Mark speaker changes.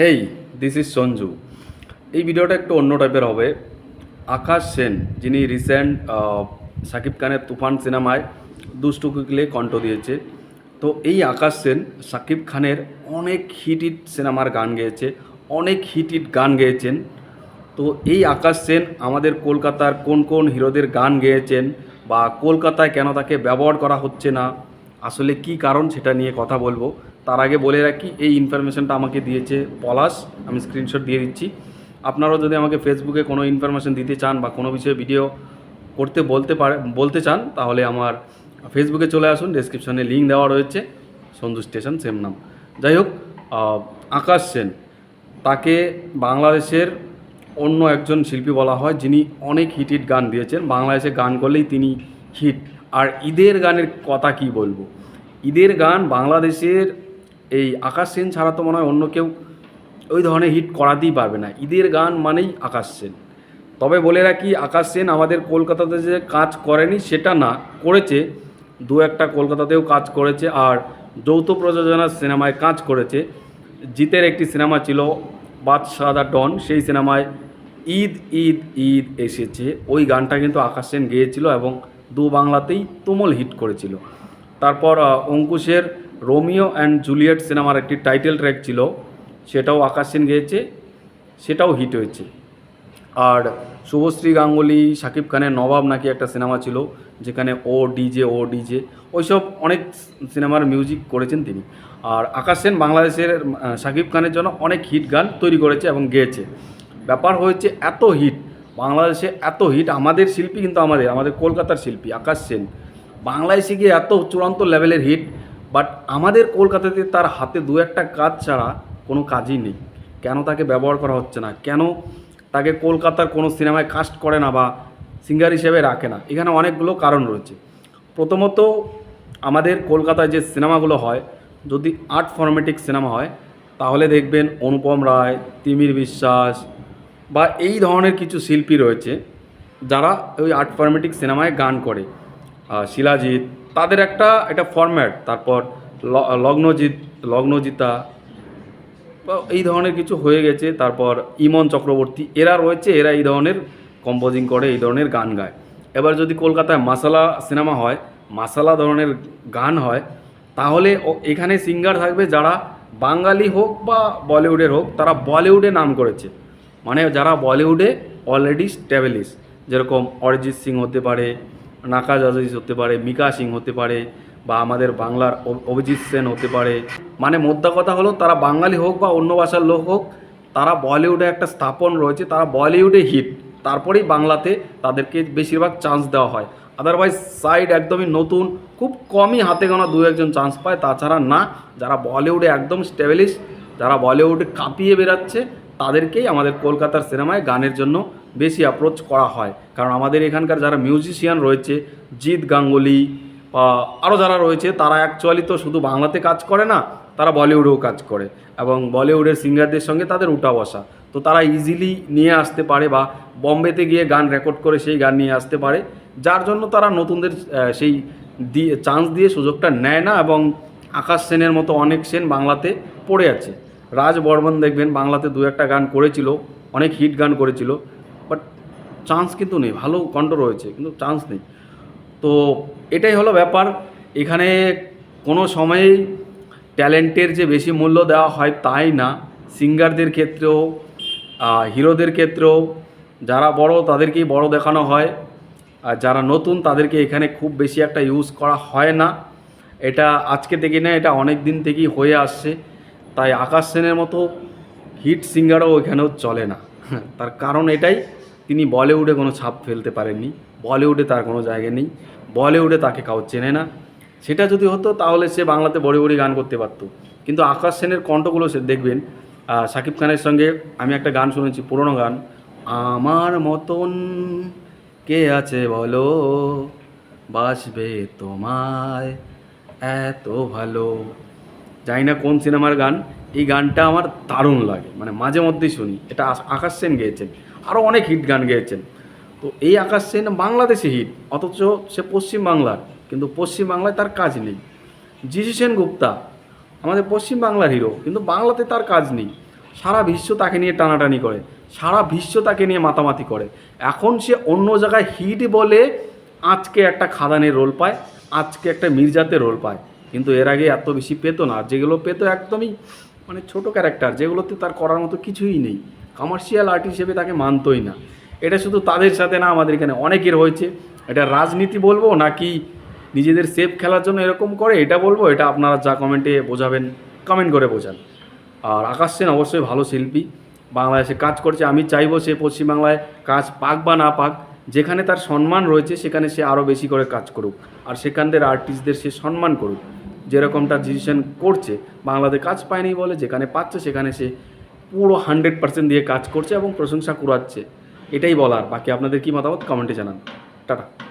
Speaker 1: Hey this is Sanju. এই ভিডিওটা একটু অন্য টাইপের হবে। আকাশ সেন, যিনি রিসেন্ট সাকিব খানের তুফান সিনেমায় দুষ্টু কুকলে কণ্ঠ দিয়েছে। তো এই আকাশ সেন, সাকিব খানের অনেক হিট হিট সিনেমার গান গেয়েছে, অনেক হিট হিট গান গেয়েছেন। তো এই আকাশ সেন আমাদের কলকাতার কোন কোন হিরোদের গান গেয়েছেন বা কলকাতায় কেন তাকে ব্যবহার করা হচ্ছে না, আসলে কি কারণ সেটা নিয়ে কথা বলব। তার আগে বলে রাখি, এই ইনফরমেশনটা আমাকে দিয়েছে পলাশ, আমি স্ক্রিনশট দিয়ে দিচ্ছি। আপনারাও যদি আমাকে ফেসবুকে কোনো ইনফরমেশন দিতে চান বা কোনো বিষয়ে ভিডিও করতে বলতে পারে বলতে চান, তাহলে আমার ফেসবুকে চলে আসুন ডেসক্রিপশনে লিঙ্ক দেওয়া রয়েছে। সন্ধু স্টেশন সেম নাম। যাই হোক আকাশ সেন, তাকে বাংলাদেশের অন্য একজন শিল্পী বলা হয়, যিনি অনেক হিট হিট গান দিয়েছেন। বাংলাদেশে গান করলেই তিনি হিট। আর ঈদের গানের কথা কি বলব? ঈদের গান বাংলাদেশের এই আকাশ সেন ছাড়া তো মনে হয় অন্য কেউ ওই ধরনের হিট করাতেই পারবে না। ঈদের গান মানেই আকাশ সেন। তবে বলে রাখি, আকাশ সেন আমাদের কলকাতাতে যে কাজ করেনি সেটা না, করেছে। দু একটা কলকাতাতেও কাজ করেছে আর যৌথ প্রযোজনার সিনেমায় কাজ করেছে। জিতের একটি সিনেমা ছিল বাদশাদা ডন, সেই সিনেমায় ঈদ ঈদ ঈদ এসেছে। ওই গানটা কিন্তু আকাশ সেন গেয়েছিল এবং দু বাংলাতেই তুমুল হিট করেছিল। তারপর অঙ্কুশের রোমিও অ্যান্ড জুলিয়েট সিনেমার একটি টাইটেল ট্র্যাক ছিল, সেটাও আকাশ সেন গেয়েছে, সেটাও হিট হয়েছে। আর শুভশ্রী গাঙ্গুলি, শাকিব খানের নবাব নাকি একটা সিনেমা ছিল, যেখানে ও ডিজে ও ডিজে, ওইসব অনেক সিনেমার মিউজিক করেছেন তিনি। আর আকাশ সেন বাংলাদেশের শাকিব খানের জন্য অনেক হিট গান তৈরি করেছে এবং গেয়েছে। ব্যাপার হয়েছে এত হিট, বাংলাদেশে এত হিট, আমাদের শিল্পী কিন্তু আমাদের আমাদের কলকাতার শিল্পী আকাশ সেন। বাংলাদেশে গিয়ে এত চূড়ান্ত লেভেলের হিট আমাদের কলকাতাতে তার হাতে দু একটা কাজ ছাড়া কোনো কাজই নেই। কেন তাকে ব্যবহার করা হচ্ছে না? কেন তাকে কলকাতার কোনো সিনেমায় কাস্ট করে না বা সিঙ্গার হিসেবে রাখে না? এখানে অনেকগুলো কারণ রয়েছে। প্রথমত, আমাদের কলকাতায় যে সিনেমাগুলো হয়, যদি আর্ট ফরমেটিক সিনেমা হয়, তাহলে দেখবেন অনুপম রায়, তিমির বিশ্বাস বা এই ধরনের কিছু শিল্পী রয়েছে, যারা ওই আর্ট ফরমেটিক সিনেমায় গান করে। শিলাজিৎ, তাদের একটা একটা ফরম্যাট তারপর লগ্নজিৎ, লগ্নজিতা এই ধরনের কিছু হয়ে গেছে। তারপর ইমন চক্রবর্তী, এরা রয়েছে, এরা এই ধরনের কম্পোজিং করে, এই ধরনের গান গায়। এবার যদি কলকাতায় মাসালা সিনেমা হয়, মাসালা ধরনের গান হয়, তাহলে এখানে সিঙ্গার থাকবে যারা বাঙালি হোক বা বলিউডের হোক, তারা বলিউডে নাম করেছে। মানে যারা বলিউডে অলরেডি স্ট্যাবলিশ যেরকম অরিজিৎ সিং হতে পারে নাকাজ আজিজ হতে পারে, মিকা সিং হতে পারে বা আমাদের বাংলার অভিজিৎ সেন হতে পারে। মানে মোদ্দা কথা হলো, তারা বাঙালি হোক বা অন্য ভাষার লোক হোক, তারা বলিউডে একটা স্থাপন রয়েছে, তারা বলিউডে হিট। তারপরেই বাংলাতে তাদেরকে বেশিরভাগ চান্স দেওয়া হয়। আদারওয়াইজ সাইড একদমই নতুন, খুব কমই হাতে গোনা দু একজন চান্স পায়। তাছাড়া না, যারা বলিউডে একদম স্টেবলিশ যারা বলিউডে কাঁপিয়ে বেরাচ্ছে তাদেরকেই আমাদের কলকাতার সিনেমায় গানের জন্য বেশি অ্যাপ্রোচ করা হয়। কারণ আমাদের এখানকার যারা মিউজিশিয়ান রয়েছে, জিৎ গাঙ্গুলি বা আরও যারা রয়েছে, তারা অ্যাকচুয়ালি তো শুধু বাংলাতে কাজ করে না, তারা বলিউডেও কাজ করে এবং বলিউডের সিঙ্গারদের সঙ্গে তাদের উঠা বসা। তো তারা ইজিলি নিয়ে আসতে পারে বা বম্বেতে গিয়ে গান রেকর্ড করে সেই গান নিয়ে আসতে পারে। যার জন্য তারা নতুনদের সেই দিয়ে চান্স দিয়ে সুযোগটা নেয় না এবং আকাশ সেনের মতো অনেক সেন বাংলাতে পড়ে আছে। রাজ বর্মন দেখবেন, বাংলাতে দু একটা গান করেছিল, অনেক হিট গান করেছিল বাট চান্স কিন্তু নেই, ভালো কণ্ঠ রয়েছে, কিন্তু চান্স নেই। তো এটাই হলো ব্যাপার। এখানে কোনো সময়েই ট্যালেন্টের যে বেশি মূল্য দেওয়া হয় তাই না। সিঙ্গারদের ক্ষেত্রেও হিরোদের ক্ষেত্রেও, যারা বড় তাদেরকেই বড় দেখানো হয়। আর যারা নতুন তাদেরকে এখানে খুব বেশি একটা ইউজ করা হয় না। এটা আজকে থেকে না, এটা অনেক দিন থেকেই হয়ে আসছে। তাই আকাশ সেনের মতো হিট সিঙ্গারও এখানেও চলে না। তার কারণ এটাই। তিনি বলিউডে কোনো ছাপ ফেলতে পারেননি। বলিউডে তার কোনো জায়গা নেই। বলিউডে তাকে কাউ চেনে না। সেটা যদি হতো, তাহলে সে বাংলাতে বড়ি বড়ি গান করতে পারতো। কিন্তু আকাশ সেনের কণ্ঠগুলো সে দেখবেন শাকিব খানের সঙ্গে আমি একটা গান শুনেছি, পুরোনো গান। আমার মতন কে আছে বলো? বাসবে তোমায় এত ভালো। জানি না কোন সিনেমার গান, এই গানটা আমার দারুণ লাগে। মানে মাঝে মধ্যেই শুনি। এটা আকাশ সেন গেয়েছেন। আরও অনেক হিট গান গেয়েছেন। তো এই আকাশ সেন বাংলাদেশে হিট, অথচ সে পশ্চিম বাংলার কিন্তু পশ্চিম বাংলায় তার কাজ নেই। যিশু সেন গুপ্তা আমাদের পশ্চিম বাংলার হিরো, কিন্তু বাংলাতে তার কাজ নেই। সারা বিশ্ব তাকে নিয়ে টানাটানি করে, সারা বিশ্ব তাকে নিয়ে মাতামাতি করে। এখন সে অন্য জায়গায় হিট বলে আজকে একটা খাদানের রোল পায়, আজকে একটা মির্জাতে রোল পায়। কিন্তু এর আগে এত বেশি পেতো না, যেগুলো পেতো একদমই মানে ছোট ক্যারেক্টার যেগুলোতে তার করার মতো কিছুই নেই। কমার্শিয়াল আর্ট হিসেবে তাকে মানতই না। এটা শুধু তাদের সাথে না আমাদের এখানে অনেকের হয়েছে। এটা রাজনীতি বলব নাকি নিজেদের সেফ খেলার জন্য এরকম করে এটা বলব, এটা আপনারা যা কমেন্টে বোঝাবেন কমেন্ট করে বোঝান। আর আকাশ সেন অবশ্যই ভালো শিল্পী, বাংলাদেশে কাজ করছে, আমি চাইব সে পশ্চিমবাংলায় কাজ পাক বা না পাক, যেখানে তার সম্মান রয়েছে সেখানে সে আরও বেশি করে কাজ করুক। আর সেখানদের আর্টিস্টদের সে সম্মান করুক। যেরকমটা ডিসিশন করছে বাংলাদেশ কাজ পায়নি বলে যেখানে পাচ্ছে সেখানে সে পুরো হান্ড্রেড পার্সেন্ট দিয়ে কাজ করছে এবং প্রশংসা কুড়াচ্ছে। এটাই বলার। বাকি আপনাদের কি মতামত? কমেন্টে জানান। টাটা।